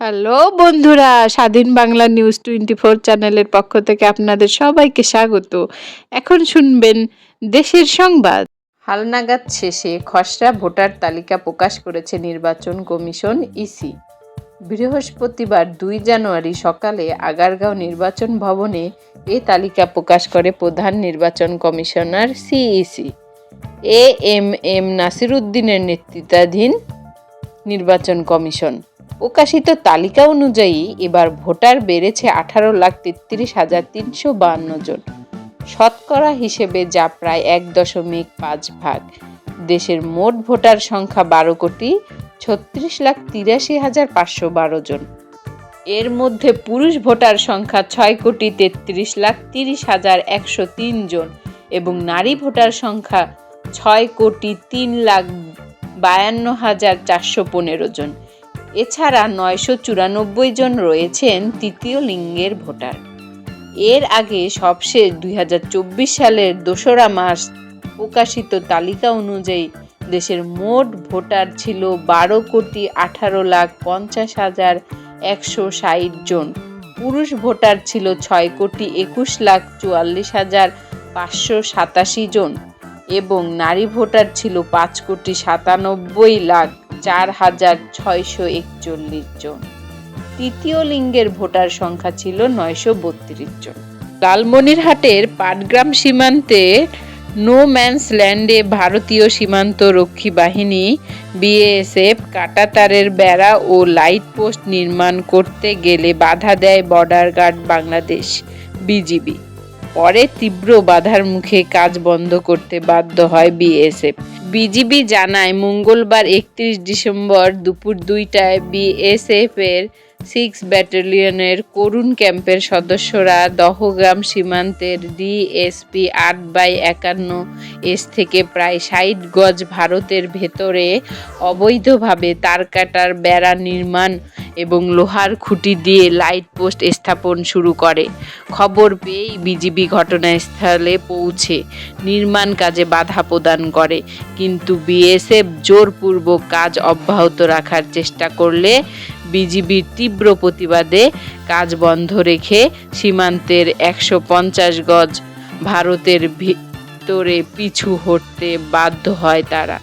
Hello বন্ধুরা, স্বাধীন Bangla news twenty four চ্যানেলের পক্ষ থেকে আপনাদের সবাইকে স্বাগত। এখন শুনবেন দেশের সংবাদ। হালনাগাদ শেষে খসড়া ভোটার তালিকা প্রকাশ করেছে নির্বাচন কমিশন ইসি। বৃহস্পতিবার দুই জানুয়ারি সকালে আগারগাঁও নির্বাচন ভবনে এ তালিকা প্রকাশ করে প্রধান নির্বাচন commissioner CEC. A M M নাসিরুদ্দিনের নেতৃত্বাধীন নির্বাচন কমিশন। প্রকাশিত তালিকা অনুযায়ী এবার ভোটার বেড়েছে আঠারো লাখ তেত্রিশ হাজার তিনশো বাহান্ন জন। শতকরা হিসেবে যা প্রায় এক দশমিক পাঁচ ভাগ। দেশের মোট ভোটার সংখ্যা বারো কোটি, ছত্রিশ লাখ তিরাশি হাজার পাঁচশো বারো জন। এর মধ্যে পুরুষ ভোটার সংখ্যা ছয় কোটি তেত্রিশ লাখ তিরিশ হাজার একশো তিন জন এবং নারী ভোটার সংখ্যা ছয় কোটি তিন লাখ বায়ান্ন হাজার চারশো পনেরো জন। এছাড়া নয়শো চুরানব্বই জন রয়েছেন তৃতীয় লিঙ্গের ভোটার। এর আগে সবশেষ দু হাজার চব্বিশ সালের দোসরা মাস প্রকাশিত তালিকা অনুযায়ী দেশের মোট ভোটার ছিল বারো কোটি আঠারো লাখ পঞ্চাশ হাজার একশো ষাট জন। পুরুষ ভোটার ছিল ছয় কোটি একুশ লাখ চুয়াল্লিশ হাজার পাঁচশো সাতাশি জন এবং নারী ভোটার ছিল পাঁচ কোটি সাতানব্বই লাখ চার হাজার ছয়শো একচল্লিশ জন। তৃতীয় লিঙ্গের ভোটার সংখ্যা ছিল নয়শো বত্রিশ জন। লালমনিরহাটের পাটগ্রাম সীমান্তে নো ম্যানস ল্যান্ডে ভারতীয় সীমান্ত রক্ষী বাহিনী বিএসএফ কাটাতারের বেড়া ও লাইট পোস্ট নির্মাণ করতে গেলে বাধা দেয় বর্ডার গার্ড বাংলাদেশ বিজিবি পরে তীব্র বাধার মুখে কাজ বন্ধ করতে বাধ্য হয় বিএসএফ বিজিবি জানায়, মঙ্গলবার একত্রিশ ডিসেম্বর দুপুর দুইটায় বিএসএফের সিক্স ব্যাটালিয়নের করুণ ক্যাম্পের সদস্যরা দহগ্রাম সীমান্তের ডিএসপি আট বাই একান্ন এস থেকে প্রায় ষাট গজ ভারতের ভেতরে অবৈধভাবে তার কাটার বেড়া নির্মাণ এবং লোহার খুঁটি দিয়ে লাইট পোস্ট স্থাপন শুরু করে। খবর পেয়েই বিজিবি ঘটনাস্থলে পৌঁছে নির্মাণ কাজে বাধা প্রদান করে। কিন্তু বিএসএফ জোরপূর্বক কাজ অব্যাহত রাখার চেষ্টা করলে বিজিবির তীব্র প্রতিবাদে কাজ বন্ধ রেখে সীমান্তের একশো পঞ্চাশ গজ ভারতের ভিতরে পিছু হটতে বাধ্য হয় তারা।